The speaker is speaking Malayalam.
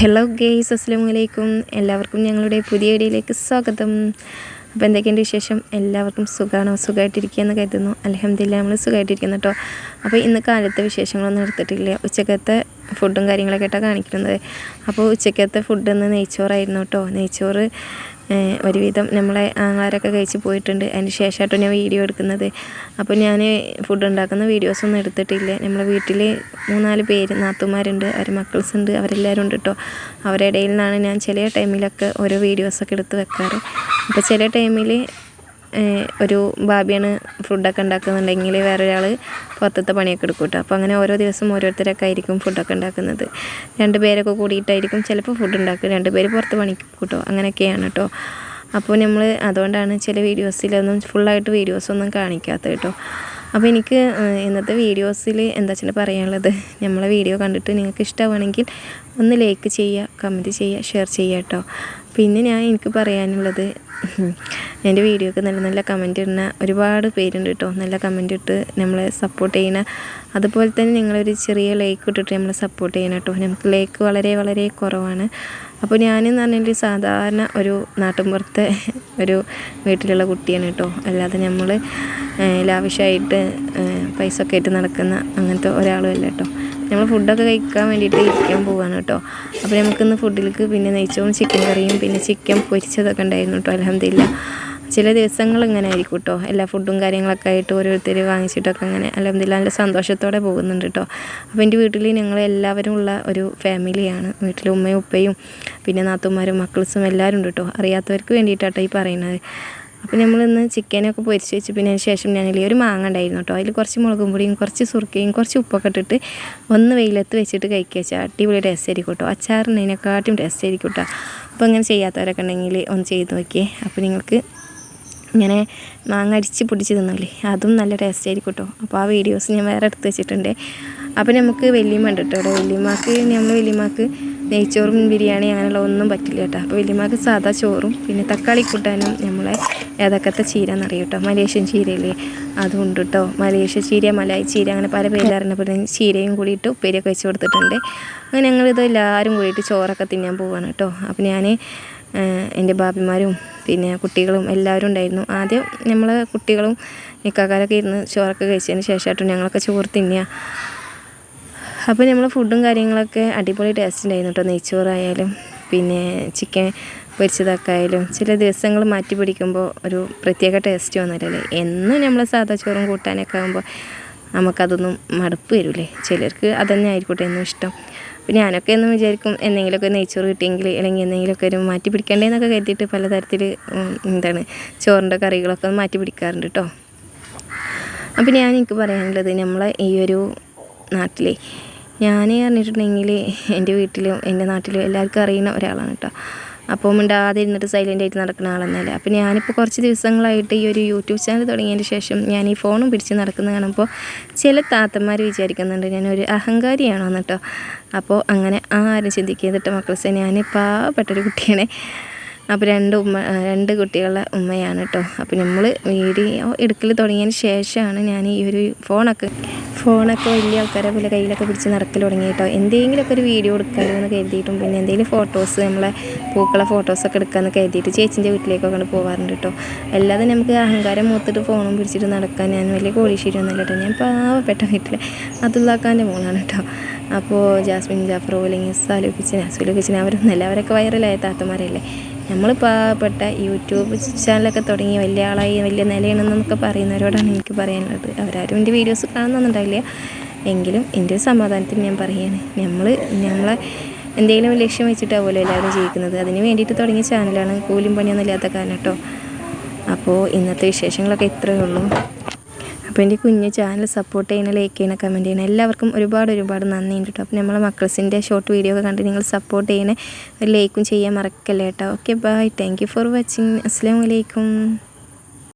ഹലോ ഗെയ്സ് അസ്സാം വലൈക്കും എല്ലാവർക്കും ഞങ്ങളുടെ പുതിയ വീഡിയോയിലേക്ക് സ്വാഗതം. അപ്പോൾ എന്തൊക്കെയുണ്ട് വിശേഷം? എല്ലാവർക്കും സുഖമാണോ സുഖമായിട്ടിരിക്കുകയെന്ന് കരുതുന്നു. അലഹമ്മദില്ല നമ്മൾ സുഖമായിട്ടിരിക്കുന്നു കേട്ടോ അപ്പോൾ ഇന്ന് കാലത്തെ വിശേഷങ്ങളൊന്നും എടുത്തിട്ടില്ല. ഉച്ചക്കത്തെ ഫുഡും കാര്യങ്ങളൊക്കെ ആയിട്ടാണ് കാണിക്കുന്നത്. അപ്പോൾ ഉച്ചക്കത്തെ ഫുഡ് ഇന്ന് നെയ്ച്ചോറായിരുന്നു കേട്ടോ നെയ്ച്ചോറ് ഒരുവിധം നമ്മളെ ആങ്ങളാരൊക്കെ കഴിച്ച് പോയിട്ടുണ്ട്. അതിന് ശേഷമായിട്ടോ ഞാൻ വീഡിയോ എടുക്കുന്നത്. അപ്പോൾ ഞാൻ ഫുഡ് ഉണ്ടാക്കുന്ന വീഡിയോസൊന്നും എടുത്തിട്ടില്ല. നമ്മളെ വീട്ടിൽ മൂന്നാൽ പേര് നാത്തുമാരുണ്ട് അവർ മക്കൾസ് ഉണ്ട് അവരെല്ലാവരും ഉണ്ട് കേട്ടോ അവരുടെ ഇടയിൽ നിന്നാണ് ഞാൻ ചില ടൈമിലൊക്കെ ഓരോ വീഡിയോസൊക്കെ എടുത്ത് വെക്കാറ്. അപ്പോൾ ചില ടൈമിൽ ഒരു ബാബിയാണ് ഫുഡൊക്കെ ഉണ്ടാക്കുന്നുണ്ടെങ്കിൽ വേറൊരാൾ പുറത്തത്തെ പണിയൊക്കെ എടുക്കും കേട്ടോ. അപ്പോൾ അങ്ങനെ ഓരോ ദിവസം ഓരോരുത്തരൊക്കെ ആയിരിക്കും ഫുഡൊക്കെ ഉണ്ടാക്കുന്നത്. രണ്ട് പേരൊക്കെ കൂടിയിട്ടായിരിക്കും ചിലപ്പോൾ ഫുഡ് ഉണ്ടാക്കുക. രണ്ട് പേര് പുറത്ത് പണിക്ക് കൂട്ടോ. അങ്ങനെയൊക്കെയാണ് കേട്ടോ. അപ്പോൾ നമ്മൾ അതുകൊണ്ടാണ് ചില വീഡിയോസിലൊന്നും ഫുള്ളായിട്ട് വീഡിയോസൊന്നും കാണിക്കാത്തത് കേട്ടോ. അപ്പോൾ എനിക്ക് ഇന്നത്തെ വീഡിയോസിൽ എന്താ വെച്ചാൽ പറയാനുള്ളത്? നമ്മളെ വീഡിയോ കണ്ടിട്ട് നിങ്ങൾക്ക് ഇഷ്ടമാണെങ്കിൽ ഒന്ന് ലൈക്ക് ചെയ്യുക കമന്റ് ചെയ്യുക ഷെയർ ചെയ്യുക കേട്ടോ. പിന്നെ ഞാൻ എനിക്ക് പറയാനുള്ളത് എന്റെ വീഡിയോക്ക് നല്ല നല്ല കമന്റ് ഇടുന്ന ഒരുപാട് പേരുണ്ട് കേട്ടോ. നല്ല കമന്റ് ഇട്ട് നമ്മളെ സപ്പോർട്ട് ചെയ്യുന്ന അതുപോലെ തന്നെ നിങ്ങളൊരു ചെറിയ ലൈക്ക് ഇട്ടിട്ട് നമ്മളെ സപ്പോർട്ട് ചെയ്യണം കേട്ടോ. നമുക്ക് ലൈക്ക് വളരെ വളരെ കുറവാണ്. അപ്പോൾ ഞാനെന്ന് പറഞ്ഞാൽ സാധാരണ ഒരു നാട്ടിൻപുറത്തെ ഒരു വീട്ടിലുള്ള കുട്ടിയാണ് കേട്ടോ. അല്ലാതെ നമ്മൾ ലാവിഷായിട്ട് പൈസ ഒക്കെ ആയിട്ട് നടക്കുന്ന അങ്ങനത്തെ ഒരാളും അല്ല കേട്ടോ. നമ്മൾ ഫുഡൊക്കെ കഴിക്കാൻ വേണ്ടിയിട്ട് ഇരിക്കാൻ പോവാണ് കേട്ടോ. അപ്പോൾ നമുക്കിന്ന് ഫുഡിലേക്ക് പിന്നെ നെയ്ച്ചോറും ചിക്കൻ കറിയും പിന്നെ ചിക്കൻ പൊരിച്ചതൊക്കെ ഉണ്ടായിരുന്നു കേട്ടോ അലഹമില്ല ചില ദിവസങ്ങൾ ഇങ്ങനെ ആയിരിക്കും കേട്ടോ. എല്ലാ ഫുഡും കാര്യങ്ങളൊക്കെ ആയിട്ട് ഓരോരുത്തർ വാങ്ങിച്ചിട്ടൊക്കെ അങ്ങനെ അലഹമില്ല നല്ല സന്തോഷത്തോടെ പോകുന്നുണ്ട് കേട്ടോ. അപ്പോൾ എന്റെ വീട്ടിൽ ഞങ്ങൾ എല്ലാവരും ഉള്ള ഒരു ഫാമിലിയാണ് വീട്ടിൽ ഉമ്മയും ഉപ്പയും പിന്നെ നാത്തുമാരും മക്കൾസും എല്ലാവരും ഉണ്ട് കേട്ടോ. അറിയാത്തവർക്ക് വേണ്ടിയിട്ടാട്ടോ ഈ പറയുന്നത്. അപ്പോൾ നമ്മളിന്ന് ചിക്കനൊക്കെ പൊരിച്ച് വെച്ച് പിന്നെ അതിന് ശേഷം ഞാൻ ഒരു മാങ്ങ ഉണ്ടായിരുന്നു കേട്ടോ. അതിൽ കുറച്ച് മുളകും പൊടിയും കുറച്ച് സുർക്കയും കുറച്ച് ഉപ്പൊക്കെ ഇട്ടിട്ട് ഒന്ന് വെയിലത്ത് വെച്ചിട്ട് കഴിക്കുക വെച്ചാൽ അടിപൊളി ടേസ്റ്റ് ആയിരിക്കും കേട്ടോ. അച്ചാറിനതിനെക്കാട്ടും ടേസ്റ്റ് ആയിരിക്കും കേട്ടോ. അപ്പോൾ അങ്ങനെ ചെയ്യാത്തവരൊക്കെ ഉണ്ടെങ്കിൽ ഒന്ന് ചെയ്ത് നോക്കിയേ. അപ്പോൾ നിങ്ങൾക്ക് ഇങ്ങനെ മാങ്ങ അടിച്ച് പൊടിച്ച് തിന്നില്ലേ അതും നല്ല ടേസ്റ്റ് ആയിരിക്കും കേട്ടോ. അപ്പോൾ ആ വീഡിയോസ് ഞാൻ വേറെ എടുത്ത് വെച്ചിട്ടുണ്ട്. അപ്പോൾ നമുക്ക് വലിയമ്മ ഉണ്ട് കേട്ടോ വലിയമ്മക്ക് നമ്മൾ വലിയമ്മക്ക് നെയ്ച്ചോറും ബിരിയാണി അങ്ങനെയുള്ള ഒന്നും പറ്റില്ല കേട്ടോ. അപ്പോൾ വലിയമ്മക്ക് സാധാ ചോറും പിന്നെ തക്കാളി കൂട്ടാനും നമ്മളെ ഏതൊക്കത്തെ ചീര എന്നറിയാം കേട്ടോ മലേഷ്യൻ ചീരയില്ലേ? അതുകൊണ്ട് കേട്ടോ മലേഷ്യ ചീര മലായി ചീര അങ്ങനെ പല പേരറിഞ്ഞപ്പോൾ ചീരയും കൂടിയിട്ട് ഉപ്പേരിയൊക്കെ വെച്ച് കൊടുത്തിട്ടുണ്ട്. അങ്ങനെ ഞങ്ങളിത് എല്ലാവരും കൂടിയിട്ട് ചോറൊക്കെ തിന്നാൻ പോവാണ് കേട്ടോ അപ്പോൾ ഞാൻ എന്റെ ബാബിമാരും പിന്നെ കുട്ടികളും എല്ലാവരും ഉണ്ടായിരുന്നു. ആദ്യം നമ്മൾ കുട്ടികളും നിക്കാക്കാരൊക്കെ ഇരുന്ന് ചോറൊക്കെ കഴിച്ചതിന് ശേഷമായിട്ടും ഞങ്ങളൊക്കെ ചോറ് തിന്നുക. അപ്പോൾ നമ്മൾ ഫുഡും കാര്യങ്ങളൊക്കെ അടിപൊളി ടേസ്റ്റ് ഉണ്ടായിരുന്നു കേട്ടോ നെയ്ച്ചോറായാലും. പിന്നെ ചിക്കൻ പൊരിച്ചതൊക്കെ ആയാലും ചില ദിവസങ്ങൾ മാറ്റി പിടിക്കുമ്പോൾ ഒരു പ്രത്യേക ടേസ്റ്റ് വന്നില്ലല്ലേ എന്നും നമ്മൾ സാധാ ചോറും കൂട്ടാനൊക്കെ ആകുമ്പോൾ നമുക്കതൊന്നും മടുപ്പ് വരില്ലേ ചിലർക്ക് അതന്നെ ആയിരിക്കട്ടെ എന്നും ഇഷ്ടം. പിന്നെ ഞാനൊക്കെ എന്നും വിചാരിക്കും എന്തെങ്കിലുമൊക്കെ നെയ്ച്ചോറ് കിട്ടിയെങ്കിൽ അല്ലെങ്കിൽ എന്തെങ്കിലുമൊക്കെ ഒരു മാറ്റി പിടിക്കണ്ടേന്നൊക്കെ കരുതിയിട്ട് പലതരത്തിൽ എന്താണ് ചോറിന്റെ കറികളൊക്കെ മാറ്റി പിടിക്കാറുണ്ട് കേട്ടോ. അപ്പോൾ ഞാൻ എനിക്ക് പറയാനുള്ളത് നമ്മളെ ഈ ഒരു നാട്ടിലെ ഞാൻ പറഞ്ഞിട്ടുണ്ടെങ്കിൽ എന്റെ വീട്ടിലും എന്റെ നാട്ടിലും എല്ലാവർക്കും അറിയുന്ന ഒരാളാണ് കേട്ടോ. അപ്പോൾ മിണ്ടാതെ ഇരുന്നിട്ട് സൈലന്റ് ആയിട്ട് നടക്കുന്ന ആളെന്നല്ലേ. അപ്പോൾ ഞാനിപ്പോൾ കുറച്ച് ദിവസങ്ങളായിട്ട് ഈ ഒരു യൂട്യൂബ് ചാനൽ തുടങ്ങിയതിന് ശേഷം ഞാൻ ഈ ഫോണും പിടിച്ച് നടക്കുന്ന കാണുമ്പോൾ ചില താത്തന്മാർ വിചാരിക്കുന്നുണ്ട് ഞാനൊരു അഹങ്കാരിയാണോ എന്നിട്ടോ അപ്പോൾ അങ്ങനെ ആരും ചിന്തിക്കരുതിട്ട് മക്കൾസ് ഞാൻ പാവപ്പെട്ടൊരു കുട്ടിയാണ്. അപ്പോൾ രണ്ട് ഉമ്മ രണ്ട് കുട്ടികളുടെ ഉമ്മയാണ് കേട്ടോ അപ്പോൾ നമ്മൾ വീഡിയോ എടുക്കൽ തുടങ്ങിയതിന് ശേഷമാണ് ഞാൻ ഈ ഒരു ഫോണൊക്കെ ഫോണൊക്കെ വലിയ ആൾക്കാരെ പോലെ കയ്യിലൊക്കെ പിടിച്ച് നടക്കൽ തുടങ്ങി കേട്ടോ എന്തെങ്കിലുമൊക്കെ ഒരു വീഡിയോ എടുക്കാമല്ലോ എന്ന് കരുതിയിട്ടും പിന്നെ എന്തെങ്കിലും ഫോട്ടോസ് നമ്മളെ പൂക്കളെ ഫോട്ടോസൊക്കെ എടുക്കാമെന്ന് കരുതിയിട്ട് ചേച്ചിന്റെ വീട്ടിലേക്കൊക്കെ പോകാറുണ്ട് കേട്ടോ അല്ലാതെ നമുക്ക് അഹങ്കാരം മൂത്തിട്ട് ഫോണും പിടിച്ചിട്ട് നടക്കാൻ ഞാൻ വലിയ കോഴിശ്ശേരിയൊന്നുമല്ല കേട്ടോ ഞാൻ പാവപ്പെട്ട വീട്ടിൽ അതുള്ളാക്കാന്റെ മോളാണ് കേട്ടോ അപ്പോൾ ജാസ്മിൻ ജാഫറോ അല്ലെങ്കിൽ സാലു കിച്ചൻ അസുലു കിച്ചൻ അവരൊന്നുമല്ല അവരൊക്കെ വൈറലായ താത്തമാരല്ലേ? നമ്മൾ പാവപ്പെട്ട യൂട്യൂബ് ചാനലൊക്കെ തുടങ്ങി വലിയ ആളായി വലിയ നിലയാണെന്നൊക്കെ പറയുന്നവരോടാണ് എനിക്ക് പറയാനുള്ളത്. അവരാരും എന്റെ വീഡിയോസ് കാണുന്നൊന്നുണ്ടാവില്ല. എങ്കിലും എന്റെ ഒരു സമാധാനത്തിന് ഞാൻ പറയുകയാണ് നമ്മൾ നമ്മളെ എന്തെങ്കിലും ലക്ഷ്യം വെച്ചിട്ടാവുമല്ലോ എല്ലാവരും ജീവിക്കുന്നത്. അതിന് വേണ്ടിയിട്ട് തുടങ്ങിയ ചാനലാണ് കൂലിയും പണിയൊന്നും ഇല്ലാത്ത കാരണം കേട്ടോ. അപ്പോൾ ഇന്നത്തെ വിശേഷങ്ങളൊക്കെ ഇത്രയേ ഉള്ളൂ. അപ്പോൾ എന്റെ കുഞ്ഞ് ചാനൽ സപ്പോർട്ട് ചെയ്യുന്ന ലൈക്ക് ചെയ്യുന്ന കമന്റ് ചെയ്യണം എല്ലാവർക്കും ഒരുപാട് ഒരുപാട് നന്ദി ഉണ്ട് കേട്ടോ. അപ്പോൾ നമ്മളെ മക്കൾസിന്റെ ഷോർട്ട് വീഡിയോ ഒക്കെ കണ്ട് നിങ്ങൾ സപ്പോർട്ട് ചെയ്യുന്ന ഒരു ലൈക്കും ചെയ്യാൻ മറക്കല്ലേ കേട്ടോ. Okay bye thank for watching അസ്സാം വലൈക്കും